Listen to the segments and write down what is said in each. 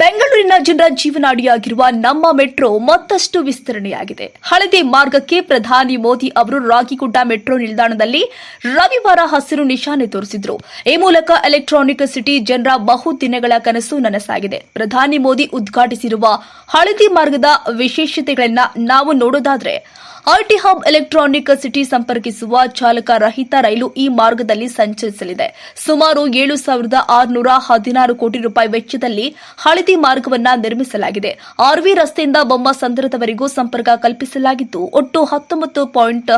ಬೆಂಗಳೂರಿನ ಜನರ ಜೀವನಾಡಿಯಾಗಿರುವ ನಮ್ಮ ಮೆಟ್ರೋ ಮತ್ತಷ್ಟು ವಿಸ್ತರಣೆಯಾಗಿದೆ. ಹಳದಿ ಮಾರ್ಗಕ್ಕೆ ಪ್ರಧಾನಿ ಮೋದಿ ಅವರು ರಾಗಿಗುಡ್ಡ ಮೆಟ್ರೋ ನಿಲ್ದಾಣದಲ್ಲಿ ರವಿವಾರ ಹಸಿರು ನಿಶಾನೆ ತೋರಿಸಿದ್ರು. ಈ ಮೂಲಕ ಎಲೆಕ್ಟ್ರಾನಿಕ್ ಸಿಟಿ ಜನರ ಬಹುದಿನಗಳ ಕನಸು ನನಸಾಗಿದೆ. ಪ್ರಧಾನಿ ಮೋದಿ ಉದ್ಘಾಟಿಸಿರುವ ಹಳದಿ ಮಾರ್ಗದ ವಿಶೇಷತೆಗಳನ್ನ ನಾವು ನೋಡೋದಾದ್ರೆ ಐಟಿ ಹಬ್ ಎಲೆಕ್ಟ್ರಾನಿಕ್ ಸಿಟಿ ಸಂಪರ್ಕಿಸುವ ಚಾಲಕ ರಹಿತ ರೈಲು ಈ ಮಾರ್ಗದಲ್ಲಿ ಸಂಚರಿಸಲಿದೆ. ಸುಮಾರು ಏಳು ಸಾವಿರದ ಆರುನೂರ ಹದಿನಾರು ಕೋಟಿ ರೂಪಾಯಿ ವೆಚ್ಚದಲ್ಲಿ ಹಳದಿ ಮಾರ್ಗವನ್ನ ನಿರ್ಮಿಸಲಾಗಿದೆ. ಆರ್ವಿ ರಸ್ತೆಯಿಂದ ಬೊಮ್ಮಸಂದ್ರದವರೆಗೂ ಸಂಪರ್ಕ ಕಲ್ಪಿಸಲಾಗಿದ್ದು, ಒಟ್ಟು ಹತ್ತೊಂಬತ್ತು ಪಾಯಿಂಟ್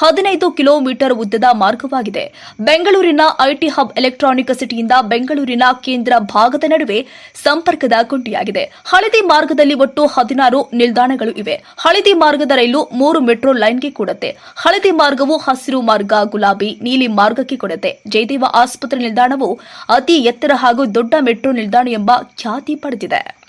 ಹದಿನೈದು ಕಿಲೋಮೀಟರ್ ಉದ್ದದ ಮಾರ್ಗವಾಗಿದೆ. ಬೆಂಗಳೂರಿನ ಐಟಿ ಹಬ್ ಎಲೆಕ್ಟ್ರಾನಿಕ್ ಸಿಟಿಯಿಂದ ಬೆಂಗಳೂರಿನ ಕೇಂದ್ರ ಭಾಗದ ನಡುವೆ ಸಂಪರ್ಕದ ಗುಂಡಿಯಾಗಿದೆ. ಹಳದಿ ಮಾರ್ಗದಲ್ಲಿ ಒಟ್ಟು ಹದಿನಾರು ನಿಲ್ದಾಣಗಳು ಇವೆ. ಹಳದಿ ಮಾರ್ಗದ ರೈಲು ಮೂರು ಮೆಟ್ರೋ ಲೈನ್ಗೆ ಕೊಡುತ್ತೆ. ಹಳದಿ ಮಾರ್ಗವು ಹಸಿರು ಮಾರ್ಗ, ಗುಲಾಬಿ ನೀಲಿ ಮಾರ್ಗಕ್ಕೆ ಕೊಡುತ್ತೆ. ಜಯದೇವ ಆಸ್ಪತ್ರೆ ನಿಲ್ದಾಣವು ಅತಿ ಎತ್ತರ ಹಾಗೂ ದೊಡ್ಡ ಮೆಟ್ರೋ ನಿಲ್ದಾಣ ಎಂಬ ಖ್ಯಾತಿ ಪಡೆದಿದೆ.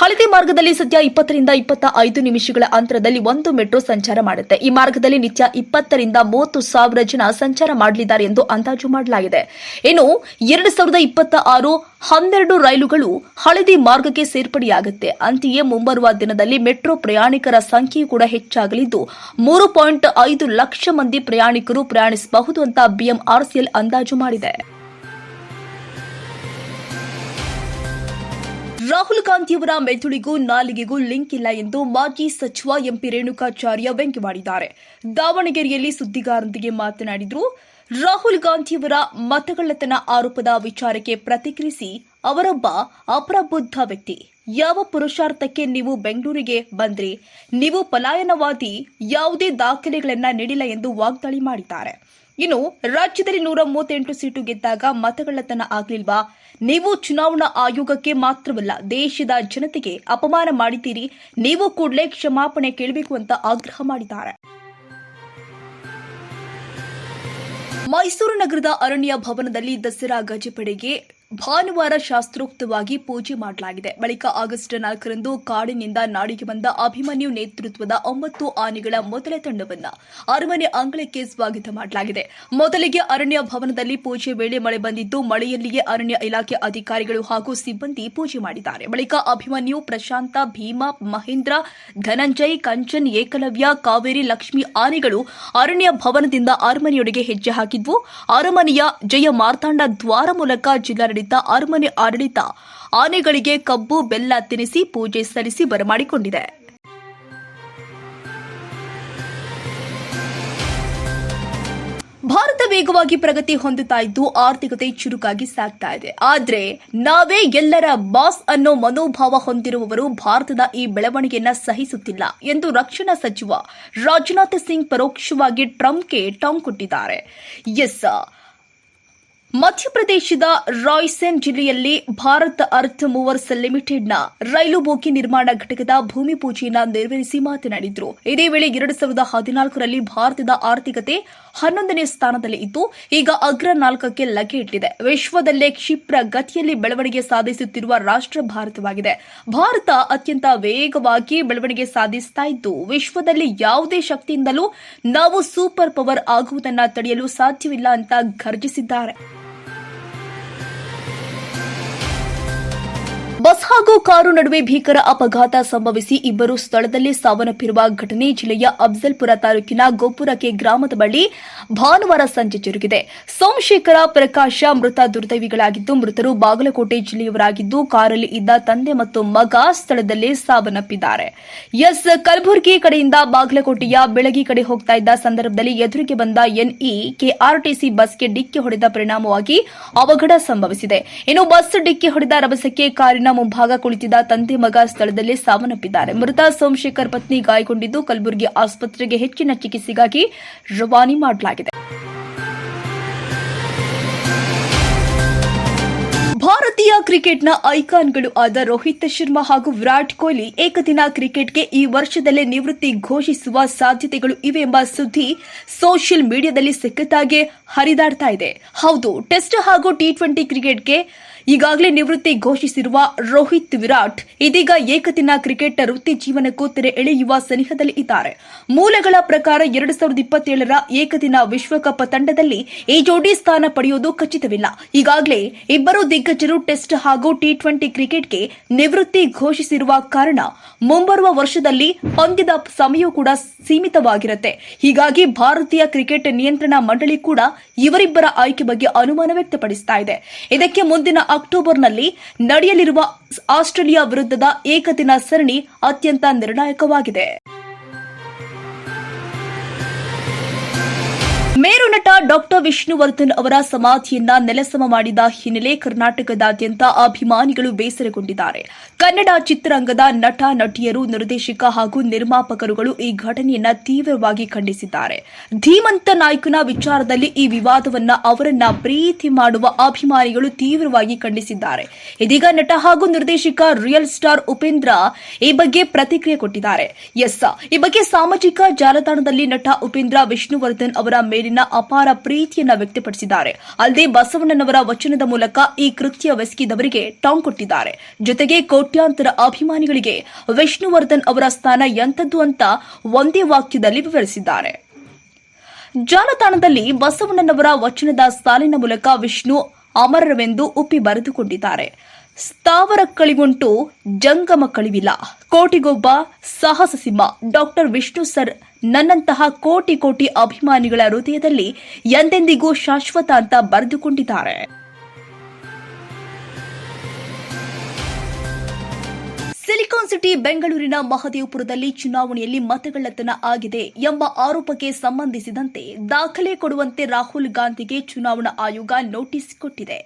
ಹಳದಿ ಮಾರ್ಗದಲ್ಲಿ ಸದ್ಯ ಇಪ್ಪತ್ತರಿಂದ ಇಪ್ಪತ್ತ ಐದು ನಿಮಿಷಗಳ ಅಂತರದಲ್ಲಿ ಒಂದು ಮೆಟ್ರೋ ಸಂಚಾರ ಮಾಡುತ್ತೆ. ಈ ಮಾರ್ಗದಲ್ಲಿ ನಿತ್ಯ ಇಪ್ಪತ್ತರಿಂದ ಮೂವತ್ತು ಸಾವಿರ ಜನ ಸಂಚಾರ ಮಾಡಲಿದ್ದಾರೆ ಎಂದು ಅಂದಾಜು ಮಾಡಲಾಗಿದೆ. ಇನ್ನು ಎರಡು ಸಾವಿರದ ಇಪ್ಪತ್ತ ಆರು ಹನ್ನೆರಡು ರೈಲುಗಳು ಹಳದಿ ಮಾರ್ಗಕ್ಕೆ ಸೇರ್ಪಡೆಯಾಗುತ್ತೆ. ಅಂತೆಯೇ ಮುಂಬರುವ ದಿನದಲ್ಲಿ ಮೆಟ್ರೋ ಪ್ರಯಾಣಿಕರ ಸಂಖ್ಯೆಯೂ ಕೂಡ ಹೆಚ್ಚಾಗಲಿದ್ದು, ಮೂರು ಪಾಯಿಂಟ್ ಐದು ಲಕ್ಷ ಮಂದಿ ಪ್ರಯಾಣಿಕರು ಪ್ರಯಾಣಿಸಬಹುದು ಅಂತ ಬಿಎಂಆರ್ಸಿಎಲ್ ಅಂದಾಜು ಮಾಡಿದೆ. ರಾಹುಲ್ ಗಾಂಧಿಯವರ ಮೆದುಳಿಗೂ ನಾಲಿಗೆಗೂ ಲಿಂಕ್ ಇಲ್ಲ ಎಂದು ಮಾಜಿ ಸಚಿವ ಎಂಪಿ ರೇಣುಕಾಚಾರ್ಯ ವ್ಯಂಗ್ಯವಾಡಿದ್ದಾರೆ ದಾವಣಗೆರೆಯಲ್ಲಿ ಸುದ್ದಿಗಾರರೊಂದಿಗೆ ಮಾತನಾಡಿದರು, ರಾಹುಲ್ ಗಾಂಧಿಯವರ ಮತಗಳ್ಳತನ ಆರೋಪದ ವಿಚಾರಕ್ಕೆ ಪ್ರತಿಕ್ರಿಯಿಸಿ ಅವರೊಬ್ಬ ಅಪ್ರಬುದ್ಧ ವ್ಯಕ್ತಿ. ಯಾವ ಪುರುಷಾರ್ಥಕ್ಕೆ ನೀವು ಬೆಂಗಳೂರಿಗೆ ಬಂದ್ರಿ? ನೀವು ಪಲಾಯನವಾದಿ, ಯಾವುದೇ ದಾಖಲೆಗಳನ್ನ ನೀಡಿಲ್ಲ ಎಂದು ವಾಗ್ದಾಳಿ ಮಾಡಿದ್ದಾರೆ. ಇನ್ನು ರಾಜ್ಯದಲ್ಲಿ ನೂರ ಮೂವತ್ತೆಂಟು ಸೀಟು ಗೆದ್ದಾಗ ಮತಗಳ್ಳತನ ಆಗ್ಲಿಲ್ವಾ? ನೀವು ಚುನಾವಣಾ ಆಯೋಗಕ್ಕೆ ಮಾತ್ರವಲ್ಲ, ದೇಶದ ಜನತೆಗೆ ಅಪಮಾನ ಮಾಡಿದ್ದೀರಿ. ನೀವು ಕೂಡಲೇ ಕ್ಷಮಾಪಣೆ ಕೇಳಬೇಕು ಅಂತ ಆಗ್ರಹ ಮಾಡಿದ್ದಾರೆ. ಮೈಸೂರು ನಗರದ ಅರಣ್ಯ ಭವನದಲ್ಲಿ ದಸರಾ ಗಜಪಡೆಗೆ ಭಾನುವಾರ ಶಾಸ್ತ್ರೋಕ್ತವಾಗಿ ಪೂಜೆ ಮಾಡಲಾಗಿದೆ. ಬಳಿಕ ಆಗಸ್ಟ್ ನಾಲ್ಕರಂದು ಕಾಡಿನಿಂದ ನಾಡಿಗೆ ಬಂದ ಅಭಿಮನ್ಯು ನೇತೃತ್ವದ ಒಂಬತ್ತು ಆನೆಗಳ ಮೊದಲ ತಂಡವನ್ನ ಅರಮನೆ ಅಂಗಳಕ್ಕೆ ಸ್ವಾಗತ ಮಾಡಲಾಗಿದೆ. ಮೊದಲಿಗೆ ಅರಣ್ಯ ಭವನದಲ್ಲಿ ಪೂಜೆ ವೇಳೆ ಮಳೆ ಬಂದಿದ್ದು, ಮಳೆಯಲ್ಲಿಯೇ ಅರಣ್ಯ ಇಲಾಖೆ ಅಧಿಕಾರಿಗಳು ಹಾಗೂ ಸಿಬ್ಬಂದಿ ಪೂಜೆ ಮಾಡಿದ್ದಾರೆ. ಬಳಿಕ ಅಭಿಮನ್ಯು, ಪ್ರಶಾಂತ, ಭೀಮಾ, ಮಹೇಂದ್ರ, ಧನಂಜಯ್, ಕಂಚನ್, ಏಕಲವ್ಯ, ಕಾವೇರಿ, ಲಕ್ಷ್ಮಿ ಆನೆಗಳು ಅರಣ್ಯ ಭವನದಿಂದ ಅರಮನೆಯೊಡೆಗೆ ಹೆಜ್ಜೆ ಹಾಕಿದ್ವು. ಅರಮನೆಯ ಜಯ ಮಾರ್ತಾಂಡ ದ್ವಾರ ಮೂಲಕ ಜಿಲ್ಲಾಡಳಿತ ಅರಮನೆ ಆಡಳಿತ. ಆನೆಗಳಿಗೆ ಕಬ್ಬು, ಬೆಲ್ಲ ತಿನಿಸಿ ಪೂಜೆ ಸಲ್ಲಿಸಿ ಬರಮಾಡಿಕೊಂಡಿದೆ. ಭಾರತ ವೇಗವಾಗಿ ಪ್ರಗತಿ ಹೊಂದುತ್ತಾ ಇದ್ದು ಆರ್ಥಿಕತೆ ಚುರುಕಾಗಿ ಸಾಗ್ತಾ ಇದೆ. ಆದರೆ ನಾವೇ ಎಲ್ಲರ ಬಾಸ್ ಅನ್ನೋ ಮನೋಭಾವ ಹೊಂದಿರುವವರು ಭಾರತದ ಈ ಬೆಳವಣಿಗೆಯನ್ನ ಸಹಿಸುತ್ತಿಲ್ಲ ಎಂದು ರಕ್ಷಣಾ ಸಚಿವ ರಾಜನಾಥ್ ಸಿಂಗ್ ಪರೋಕ್ಷವಾಗಿ ಟ್ರಂಪ್ಗೆ ಟಾಂಗ್ ಕೊಟ್ಟಿದ್ದಾರೆ. ಎಸ್ ಮಧ್ಯಪ್ರದೇಶದ ರಾಯ್ಸೇನ್ ಜಿಲ್ಲೆಯಲ್ಲಿ ಭಾರತ್ ಅರ್ಥ್ ಮೂವರ್ಸ್ ಲಿಮಿಟೆಡ್ನ ರೈಲು ಬೋಗಿ ನಿರ್ಮಾಣ ಘಟಕದ ಭೂಮಿ ಪೂಜೆಯನ್ನು ನೆರವೇರಿಸಿ ಮಾತನಾಡಿದರು. ಇದೇ ವೇಳೆ ಎರಡು ಸಾವಿರದ ಹದಿನಾಲ್ಕರಲ್ಲಿ ಭಾರತದ ಆರ್ಥಿಕತೆ ಹನ್ನೊಂದನೇ ಸ್ಥಾನದಲ್ಲಿ ಇದ್ದು, ಈಗ ಅಗ್ರ ನಾಲ್ಕಕ್ಕೆ ಲಗ್ಗೆ ಇಟ್ಟಿದೆ. ವಿಶ್ವದಲ್ಲೇ ಕ್ಷಿಪ್ರ ಗತಿಯಲ್ಲಿ ಬೆಳವಣಿಗೆ ಸಾಧಿಸುತ್ತಿರುವ ರಾಷ್ಟ್ರ ಭಾರತವಾಗಿದೆ. ಭಾರತ ಅತ್ಯಂತ ವೇಗವಾಗಿ ಬೆಳವಣಿಗೆ ಸಾಧಿಸ್ತಾ ಇದ್ದು, ವಿಶ್ವದಲ್ಲಿ ಯಾವುದೇ ಶಕ್ತಿಯಿಂದಲೂ ನಾವು ಸೂಪರ್ ಪವರ್ ಆಗುವುದನ್ನು ತಡೆಯಲು ಸಾಧ್ಯವಿಲ್ಲ ಅಂತ ಘರ್ಜಿಸಿದ್ದಾರೆ. ಬಸ್ ಹಾಗೂ ಕಾರು ನಡುವೆ ಭೀಕರ ಅಪಘಾತ ಸಂಭವಿಸಿ ಇಬ್ಬರು ಸ್ಥಳದಲ್ಲೇ ಸಾವನ್ನಪ್ಪಿರುವ ಘಟನೆ ಜಿಲ್ಲೆಯ ಅಫ್ಜಲ್ಪುರ ತಾಲೂಕಿನ ಗೋಪುರಕ್ಕೆ ಗ್ರಾಮದ ಬಳಿ ಭಾನುವಾರ ಸಂಜೆ ಜರುಗಿದೆ. ಸೋಮಶೇಖರ, ಪ್ರಕಾಶ, ಮೃತ ದುರ್ದೈವಿಗಳಾಗಿದ್ದು, ಮೃತರು ಬಾಗಲಕೋಟೆ ಜಿಲ್ಲೆಯವರಾಗಿದ್ದು, ಕಾರಲ್ಲಿ ಇದ್ದ ತಂದೆ ಮತ್ತು ಮಗ ಸ್ಥಳದಲ್ಲೇ ಸಾವನ್ನಪ್ಪಿದ್ದಾರೆ. ಎಸ್ ಕಲಬುರಗಿ ಕಡೆಯಿಂದ ಬಾಗಲಕೋಟೆಯ ಬೆಳಗಿ ಕಡೆ ಹೋಗ್ತಾ ಇದ್ದ ಸಂದರ್ಭದಲ್ಲಿ ಎದುರಿಗೆ ಬಂದ ಎನ್ಇ, ಕೆಆರ್ಟಿಸಿ ಬಸ್ಗೆ ಡಿಕ್ಕಿ ಹೊಡೆದ ಪರಿಣಾಮವಾಗಿ ಅವಘಡ ಸಂಭವಿಸಿದೆ. ಇನ್ನು ಬಸ್ ಡಿಕ್ಕಿ ಹೊಡೆದ ರಭಸಕ್ಕೆ ಕಾರಿನ ಮುಂಭಾಗ ಕುಳಿತಿದ್ದ ತಂದೆ ಮಗ ಸ್ಥಳದಲ್ಲಿ ಸಾವನ್ನಪ್ಪಿದ್ದಾರೆ. ಮೃತ ಸೋಮಶೇಖರ್ ಪತ್ನಿ ಗಾಯಗೊಂಡಿದ್ದು ಕಲಬುರಗಿ ಆಸ್ಪತ್ರೆಗೆ ಹೆಚ್ಚಿನ ಚಿಕಿತ್ಸೆಗಾಗಿ ರವಾನೆ ಮಾಡಲಾಗಿದೆ. ಭಾರತೀಯ ಕ್ರಿಕೆಟ್ನ ಐಕಾನ್ಗಳು ಆದ ರೋಹಿತ್ ಶರ್ಮಾ ಹಾಗೂ ವಿರಾಟ್ ಕೊಹ್ಲಿ ಏಕದಿನ ಕ್ರಿಕೆಟ್ಗೆ ಈ ವರ್ಷದಲ್ಲೇ ನಿವೃತ್ತಿ ಘೋಷಿಸುವ ಸಾಧ್ಯತೆಗಳು ಇವೆ ಎಂಬ ಸುದ್ದಿ ಸೋಷಿಯಲ್ ಮೀಡಿಯಾದಲ್ಲಿ ಸಖತ್ತಾಗಿ ಹರಿದಾಡ್ತಾ ಇದೆ. ಹೌದು, ಟೆಸ್ಟ್ ಹಾಗೂ ಟಿ ಟ್ವೆಂಟಿ ಕ್ರಿಕೆಟ್ಗೆ ಈಗಾಗಲೇ ನಿವೃತ್ತಿ ಘೋಷಿಸಿರುವ ರೋಹಿತ್ ವಿರಾಟ್ ಇದೀಗ ಏಕದಿನ ಕ್ರಿಕೆಟ್ ವೃತ್ತಿ ಜೀವನಕ್ಕೂ ತೆರೆ ಎಳೆಯುವ ಸನಿಹದಲ್ಲಿ ಇದ್ದಾರೆ. ಮೂಲಗಳ ಪ್ರಕಾರ ಎರಡು ಸಾವಿರದ ಇಪ್ಪತ್ತೇಳರ ಏಕದಿನ ವಿಶ್ವಕಪ್ ತಂಡದಲ್ಲಿ ಈ ಜೋಡಿ ಸ್ಥಾನ ಪಡೆಯುವುದು ಖಚಿತವಿಲ್ಲ. ಈಗಾಗಲೇ ಇಬ್ಬರು ದಿಗ್ಗಜರು ಟೆಸ್ಟ್ ಹಾಗೂ ಟಿ ಟ್ವೆಂಟಿ ಕ್ರಿಕೆಟ್ಗೆ ನಿವೃತ್ತಿ ಘೋಷಿಸಿರುವ ಕಾರಣ ಮುಂಬರುವ ವರ್ಷದಲ್ಲಿ ಪಂದ್ಯದ ಸಮಯ ಕೂಡ ಸೀಮಿತವಾಗಿರುತ್ತೆ. ಹೀಗಾಗಿ ಭಾರತೀಯ ಕ್ರಿಕೆಟ್ ನಿಯಂತ್ರಣ ಮಂಡಳಿ ಕೂಡ ಇವರಿಬ್ಬರ ಆಯ್ಕೆ ಬಗ್ಗೆ ಅನುಮಾನ ವ್ಯಕ್ತಪಡಿಸ್ತಾ ಇದೆ. ಇದಕ್ಕೆ ಮುಂದಿನ ಅಕ್ಟೋಬರ್ನಲ್ಲಿ ನಡೆಯಲಿರುವ ಆಸ್ಟ್ರೇಲಿಯಾ ವಿರುದ್ಧದ ಏಕದಿನ ಸರಣಿ ಅತ್ಯಂತ ನಿರ್ಣಾಯಕವಾಗಿದೆ. ಮೇರು ಡಾಕ್ಟರ್ ವಿಷ್ಣುವರ್ಧನ್ ಅವರ ಸಮಾಧಿಯನ್ನ ನೆಲಸಮ ಮಾಡಿದ ಹಿನ್ನೆಲೆ ಕರ್ನಾಟಕದಾದ್ಯಂತ ಅಭಿಮಾನಿಗಳು ಬೇಸರಗೊಂಡಿದ್ದಾರೆ. ಕನ್ನಡ ಚಿತ್ರರಂಗದ ನಟ, ನಟಿಯರು, ನಿರ್ದೇಶಕ ಹಾಗೂ ನಿರ್ಮಾಪಕರುಗಳು ಈ ಘಟನೆಯನ್ನ ತೀವ್ರವಾಗಿ ಖಂಡಿಸಿದ್ದಾರೆ. ಧೀಮಂತ ನಾಯಕನ ವಿಚಾರದಲ್ಲಿ ಈ ವಿವಾದವನ್ನ ಅವರನ್ನ ಪ್ರೀತಿ ಮಾಡುವ ಅಭಿಮಾನಿಗಳು ತೀವ್ರವಾಗಿ ಖಂಡಿಸಿದ್ದಾರೆ. ಇದೀಗ ನಟ ಹಾಗೂ ನಿರ್ದೇಶಕ ರಿಯಲ್ ಸ್ಟಾರ್ ಉಪೇಂದ್ರ ಈ ಬಗ್ಗೆ ಪ್ರತಿಕ್ರಿಯೆ ಕೊಟ್ಟಿದ್ದಾರೆ. ಎಸ್, ಈ ಬಗ್ಗೆ ಸಾಮಾಜಿಕ ಜಾಲತಾಣದಲ್ಲಿ ನಟ ಉಪೇಂದ್ರ ವಿಷ್ಣುವರ್ಧನ್ ಅವರ ಮೇಲಿನ ಅಪಾರ ಪ್ರೀತಿಯನ್ನ ವ್ಯಕ್ತಪಡಿಸಿದ್ದಾರೆ. ಅಲ್ಲದೆ ಬಸವಣ್ಣನವರ ವಚನದ ಮೂಲಕ ಈ ಕೃತ್ಯವೆಸಗಿದವರಿಗೆ ಟಾಂಗ್ ಕೊಟ್ಟಿದ್ದಾರೆ. ಜೊತೆಗೆ ಕೋಟ್ಯಾಂತರ ಅಭಿಮಾನಿಗಳಿಗೆ ವಿಷ್ಣುವರ್ಧನ್ ಅವರ ಸ್ಥಾನ ಎಂಥದ್ದು ಅಂತ ಒಂದೇ ವಾಕ್ಯದಲ್ಲಿ ವಿವರಿಸಿದ್ದಾರೆ. ಜಾಲತಾಣದಲ್ಲಿ ಬಸವಣ್ಣನವರ ವಚನದ ಸಾಲಿನ ಮೂಲಕ ವಿಷ್ಣು ಅಮರವೆಂದು ಉಪ್ಪಿ ಬರೆದುಕೊಂಡಿದ್ದಾರೆ. ಸ್ಥಾವರ ಕಳಿವುಂಟು ಜಂಗಮ ಕಳಿವಿಲ್ಲ. ಕೋಟಿಗೊಬ್ಬ ಸಾಹಸ ಸಿಂಹ ಡಾಕ್ಟರ್ ವಿಷ್ಣು ಸರ್, ನನ್ನಂತಹ ಕೋಟಿ ಕೋಟಿ ಅಭಿಮಾನಿಗಳ ಹೃದಯದಲ್ಲಿ ಎಂದೆಂದಿಗೂ ಶಾಶ್ವತ ಅಂತ ಬರೆದುಕೊಂಡಿದ್ದಾರೆ. ಸಿಲಿಕಾನ್ ಸಿಟಿ, ಬೆಂಗಳೂರಿನ ಮಹದೇವಪುರದಲ್ಲಿ ಚುನಾವಣೆಯಲ್ಲಿ ಮತಗಳ್ಳತನ ಆಗಿದೆ ಎಂಬ ಆರೋಪಕ್ಕೆ ಸಂಬಂಧಿಸಿದಂತೆ ದಾಖಲೆ ಕೊಡುವಂತೆ ರಾಹುಲ್ ಗಾಂಧಿಗೆ ಚುನಾವಣಾ ಆಯೋಗ ನೋಟಿಸ್ ಕೊಟ್ಟಿದೆ.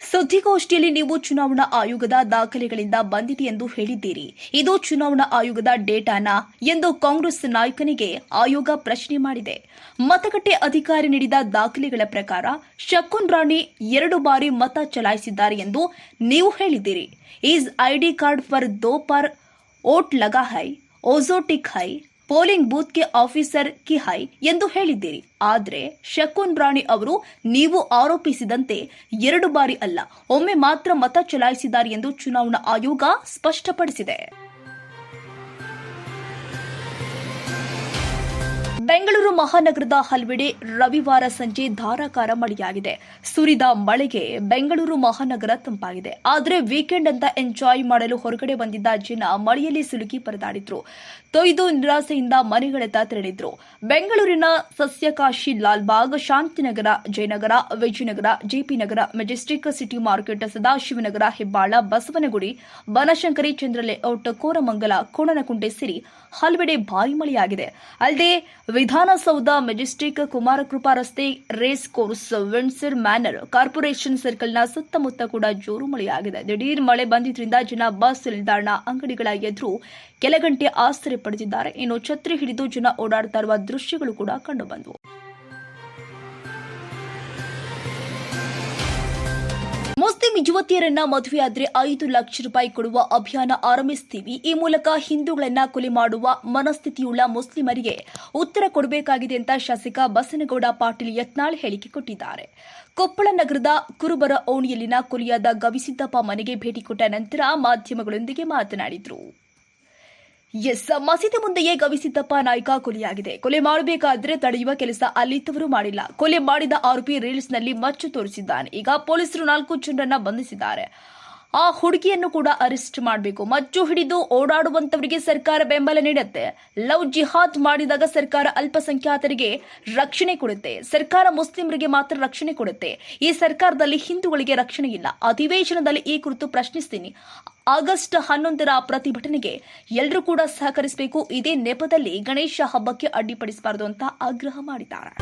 ಸುದ್ದಿಗೋಷ್ಠಿಯಲ್ಲಿ ನೀವು ಚುನಾವಣಾ ಆಯೋಗದ ದಾಖಲೆಗಳಿಂದ ಬಂದಿದೆ ಎಂದು ಹೇಳಿದ್ದೀರಿ. ಇದು ಚುನಾವಣಾ ಆಯೋಗದ ಡೇಟಾನ ಎಂದು ಕಾಂಗ್ರೆಸ್ ನಾಯಕನಿಗೆ ಆಯೋಗ ಪ್ರಶ್ನೆ ಮಾಡಿದೆ. ಮತಗಟ್ಟೆ ಅಧಿಕಾರಿ ನೀಡಿದ ದಾಖಲೆಗಳ ಪ್ರಕಾರ ಶಕುನ್ ರಾಣಿ ಎರಡು ಬಾರಿ ಮತ ಚಲಾಯಿಸಿದ್ದಾರೆ ಎಂದು ನೀವು ಹೇಳಿದ್ದೀರಿ. ಈಸ್ ಐಡಿ ಕಾರ್ಡ್ ಫಾರ್ ದೋ ಪರ್ ಓಟ್ ಲಗಾ ಹೈ ಓಝೋಟಿಕ್ ಹೈ ಪೋಲಿಂಗ್ ಬೂತ್ಗೆ ಆಫೀಸರ್ ಕಿಹಾಯ್ ಎಂದು ಹೇಳಿದ್ದೀರಿ. ಆದರೆ ಶಕುನ್ ರಾಣಿ ಅವರು ನೀವು ಆರೋಪಿಸಿದಂತೆ ಎರಡು ಬಾರಿ ಅಲ್ಲ, ಒಮ್ಮೆ ಮಾತ್ರ ಮತ ಚಲಾಯಿಸಿದ್ದಾರೆ ಎಂದು ಚುನಾವಣಾ ಆಯೋಗ ಸ್ಪಷ್ಟಪಡಿಸಿದೆ. ಬೆಂಗಳೂರು ಮಹಾನಗರದ ಹಲವೆಡೆ ರವಿವಾರ ಸಂಜೆ ಧಾರಾಕಾರ ಮಳೆಯಾಗಿದೆ. ಸುರಿದ ಮಳೆಗೆ ಬೆಂಗಳೂರು ಮಹಾನಗರ ತಂಪಾಗಿದೆ. ಆದರೆ ವೀಕೆಂಡ್ ಅಂತ ಎಂಜಾಯ್ ಮಾಡಲು ಹೊರಗಡೆ ಬಂದಿದ್ದ ಜನ ಮಳೆಯಲ್ಲಿ ಸಿಲುಕಿ ಪರದಾಡಿದ್ರು. ತೊಯ್ದು ನಿರಾಸೆಯಿಂದ ಮನೆಗಳತ್ತ ತೆರಳಿದ್ರು. ಬೆಂಗಳೂರಿನ ಸಸ್ಯಕಾಶಿ Lalbagh, Shantinagar, Jayanagar, Vijayanagar, JP Nagar, Majestic city market, Sadashivanagar, Hebbal, Basavanagudi, Banashankari Chandra layout Koramangala, Konanakunte ಸೇರಿ ಹಲವೆಡೆ ಭಾರಿ ಮಳೆಯಾಗಿದೆ. ಅಲ್ಲದೆ ವಿಧಾನಸೌಧ ಮೆಜೆಸ್ಟಿಕ್ ಕುಮಾರಕೃಪಾ ರಸ್ತೆ race course Windsor manor corporation ಸರ್ಕಲ್ನ ಸುತ್ತಮುತ್ತ ಕೂಡ ಜೋರು ಮಳೆಯಾಗಿದೆ. ದಿಢೀರ್ ಮಳೆ ಬಂದಿದ್ದರಿಂದ ಜನ ಬಸ್, ನಿಲ್ದಾಣ, ಅಂಗಡಿಗಳ ಎದುರು ಕೆಲ ಗಂಟೆ ಪಡೆದಿದ್ದಾರೆ ಇನ್ನು ಛತ್ರಿ ಹಿಡಿದು ಜನ ಓಡಾಡ್ತಾ ದೃಶ್ಯಗಳು ಕೂಡ ಕಂಡುಬಂದವು. ಮುಸ್ಲಿಂ ಯುವತಿಯರನ್ನ ಮದುವೆಯಾದ್ರೆ ಐದು ಲಕ್ಷ ರೂಪಾಯಿ ಕೊಡುವ ಅಭಿಯಾನ ಆರಂಭಿಸ್ತೀವಿ. ಈ ಮೂಲಕ ಹಿಂದೂಗಳನ್ನ ಕೊಲೆ ಮಾಡುವ ಮನಸ್ಥಿತಿಯುಳ್ಳ ಮುಸ್ಲಿಮರಿಗೆ ಉತ್ತರ ಕೊಡಬೇಕಾಗಿದೆ ಅಂತ ಶಾಸಕ ಬಸನಗೌಡ ಪಾಟೀಲ್ ಯತ್ನಾಳ್ ಹೇಳಿಕೆ ಕೊಟ್ಟಿದ್ದಾರೆ. ಕೊಪ್ಪಳ ನಗರದ ಕುರುಬರ ಓಣಿಯಲ್ಲಿನ ಕೊಲೆಯಾದ ಗವಿಸಿದ್ದಪ್ಪ ಮನೆಗೆ ಭೇಟಿ ಕೊಟ್ಟ ನಂತರ ಮಾಧ್ಯಮಗಳೊಂದಿಗೆ ಮಾತನಾಡಿದರು. ಎಸ್, ಮಸೀದಿ ಮುಂದೆಯೇ ಗವಿಸಿದ್ದಪ್ಪ ನಾಯ್ಕ ಕೊಲೆಯಾಗಿದೆ. ಕೊಲೆ ಮಾಡಬೇಕಾದ್ರೆ ತಡೆಯುವ ಕೆಲಸ ಅಲ್ಲಿದ್ದವರು ಮಾಡಿಲ್ಲ. ಕೊಲೆ ಮಾಡಿದ ಆರೋಪಿ ರೀಲ್ಸ್ನಲ್ಲಿ ಮಚ್ಚು ತೋರಿಸಿದ್ದಾನೆ. ಈಗ ಪೊಲೀಸರು ನಾಲ್ಕು ಜನರನ್ನ ಬಂಧಿಸಿದ್ದಾರೆ. ಆ ಹುಡುಗಿಯನ್ನು ಕೂಡ ಅರೆಸ್ಟ್ ಮಾಡಬೇಕು. ಮಚ್ಚು ಹಿಡಿದು ಓಡಾಡುವಂತವರಿಗೆ ಸರ್ಕಾರ ಬೆಂಬಲ ನೀಡುತ್ತೆ. ಲವ್ ಜಿಹಾದ್ ಮಾಡಿದಾಗ ಸರ್ಕಾರ ಅಲ್ಪಸಂಖ್ಯಾತರಿಗೆ ರಕ್ಷಣೆ ಕೊಡುತ್ತೆ. ಸರ್ಕಾರ ಮುಸ್ಲಿಮರಿಗೆ ಮಾತ್ರ ರಕ್ಷಣೆ ಕೊಡುತ್ತೆ. ಈ ಸರ್ಕಾರದಲ್ಲಿ ಹಿಂದೂಗಳಿಗೆ ರಕ್ಷಣೆ ಇಲ್ಲ. ಅಧಿವೇಶನದಲ್ಲಿ ಈ ಕುರಿತು ಪ್ರಶ್ನಿಸ್ತೀನಿ. ಆಗಸ್ಟ್ ಹನ್ನೊಂದರ ಪ್ರತಿಭಟನೆಗೆ ಎಲ್ಲರೂ ಕೂಡ ಸಹಕರಿಸಬೇಕು. ಇದೇ ನೆಪದಲ್ಲಿ ಗಣೇಶ ಹಬ್ಬಕ್ಕೆ ಅಡ್ಡಿಪಡಿಸಬಾರದು ಅಂತ ಆಗ್ರಹ ಮಾಡಿದ್ದಾರೆ.